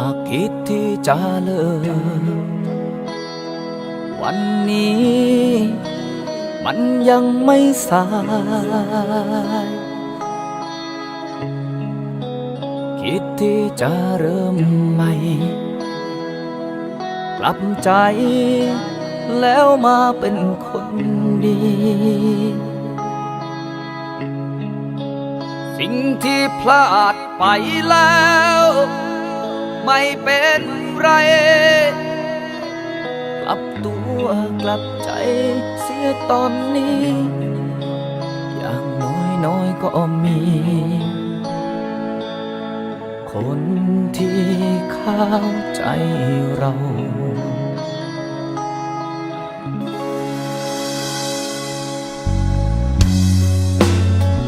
ากคิดที่จะเลิกวันนี้ มันยังไม่สาย คิดที่จะเริ่มใหม่ กลับใจ แล้วมาเป็นคนดี สิ่งที่พลาดไปแล้ว ไม่เป็นไร กลับตัวกลับใจเสียตอนนี้ อย่างน้อยน้อยๆก็มี คนที่เข้าใจเรา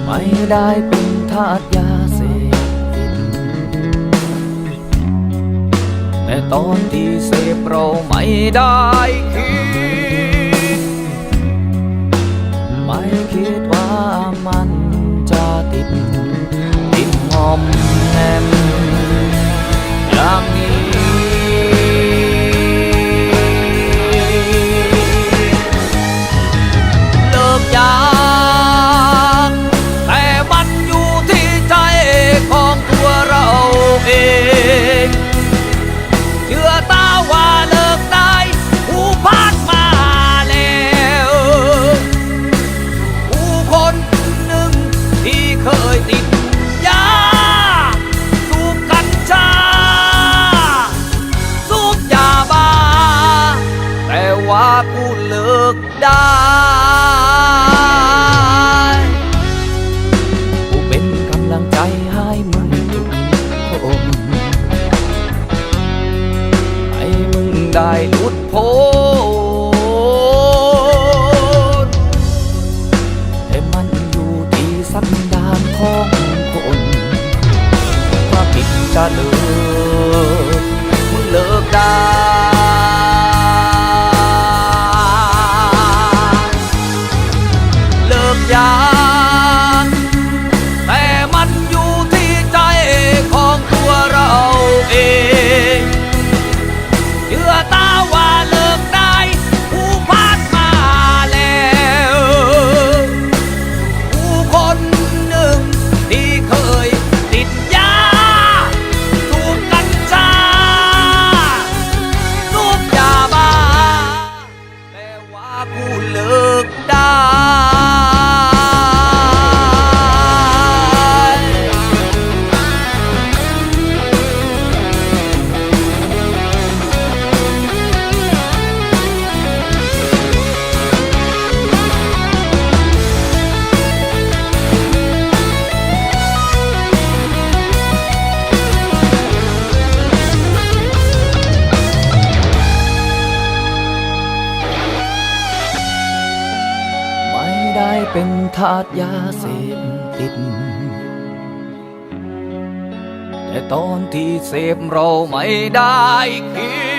ไม่ได้เป็นทาสยา แต่ตอนที่เสพเราไม่ได้คิด ไม่คิดว่ามันากูเลิกได้กูเป็นกำลังใจให้มึงทุกคนให้มึงได้หลุดพ้น ได้เป็นทาสยาเสพติด แต่ตอนที่เสพเราไม่ได้คิด